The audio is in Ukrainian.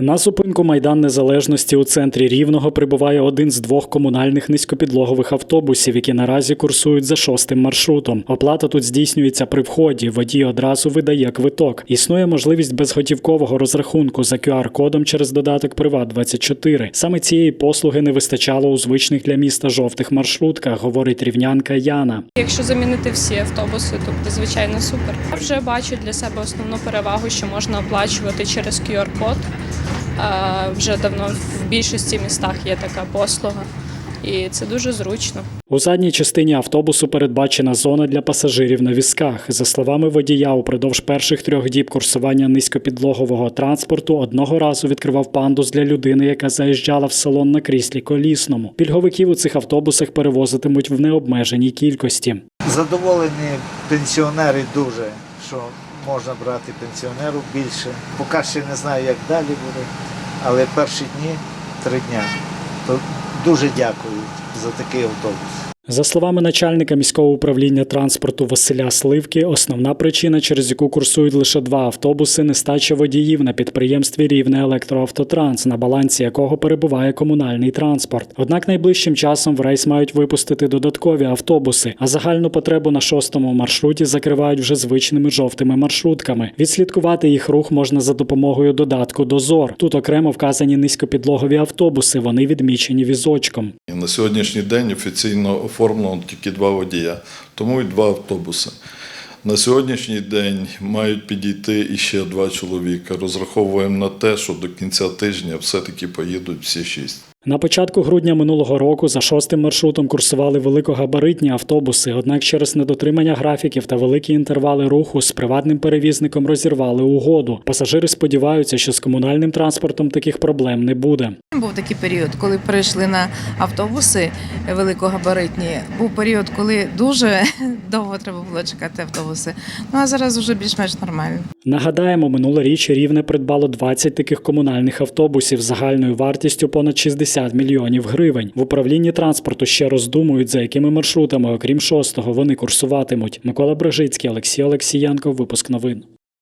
На зупинку Майдан Незалежності у центрі Рівного прибуває один з двох комунальних низькопідлогових автобусів, які наразі курсують за шостим маршрутом. Оплата тут здійснюється при вході. Водій одразу видає квиток. Існує можливість безготівкового розрахунку за QR-кодом через додаток Приват 24 Саме цієї послуги не вистачало у звичних для міста жовтих маршрутках, говорить рівнянка Яна. Якщо замінити всі автобуси, то буде звичайно супер. Я вже бачу для себе основну перевагу, що можна оплачувати через QR-код. Вже давно в більшості містах є така послуга, і це дуже зручно. У задній частині автобусу передбачена зона для пасажирів на візках. За словами водія, упродовж перших трьох діб курсування низькопідлогового транспорту одного разу відкривав пандус для людини, яка заїжджала в салон на кріслі колісному. Пільговиків у цих автобусах перевозитимуть в необмеженій кількості. Задоволені пенсіонери дуже, що можна брати пенсіонеру більше. Поки ще не знаю, як далі буде, але перші дні три дня. То дуже дякую за такий автобус. За словами начальника міського управління транспорту Василя Сливки, основна причина, через яку курсують лише два автобуси, нестача водіїв на підприємстві Рівне Електроавтотранс, на балансі якого перебуває комунальний транспорт. Однак найближчим часом в рейс мають випустити додаткові автобуси, а загальну потребу на шостому маршруті закривають вже звичними жовтими маршрутками. Відслідкувати їх рух можна за допомогою додатку Дозор. Тут окремо вказані низькопідлогові автобуси. Вони відмічені візочком. На сьогоднішній день офіційно оформлено тільки два водія, тому і два автобуси. На сьогоднішній день мають підійти іще два чоловіка. Розраховуємо на те, що до кінця тижня все-таки поїдуть всі шість. На початку грудня минулого року за шостим маршрутом курсували великогабаритні автобуси, однак через недотримання графіків та великі інтервали руху з приватним перевізником розірвали угоду. Пасажири сподіваються, що з комунальним транспортом таких проблем не буде. Був такий період, коли перейшли на автобуси великогабаритні. Був період, коли дуже довго треба було чекати автобуси. Ну а зараз вже більш-менш нормально. Нагадаємо, минулоріч рівне придбало 20 таких комунальних автобусів з загальною вартістю понад 60 мільйонів гривень. В управлінні транспорту ще роздумують, за якими маршрутами, окрім шостого, вони курсуватимуть. Микола Брижицький, Олексій Олексієнко. Випуск новин.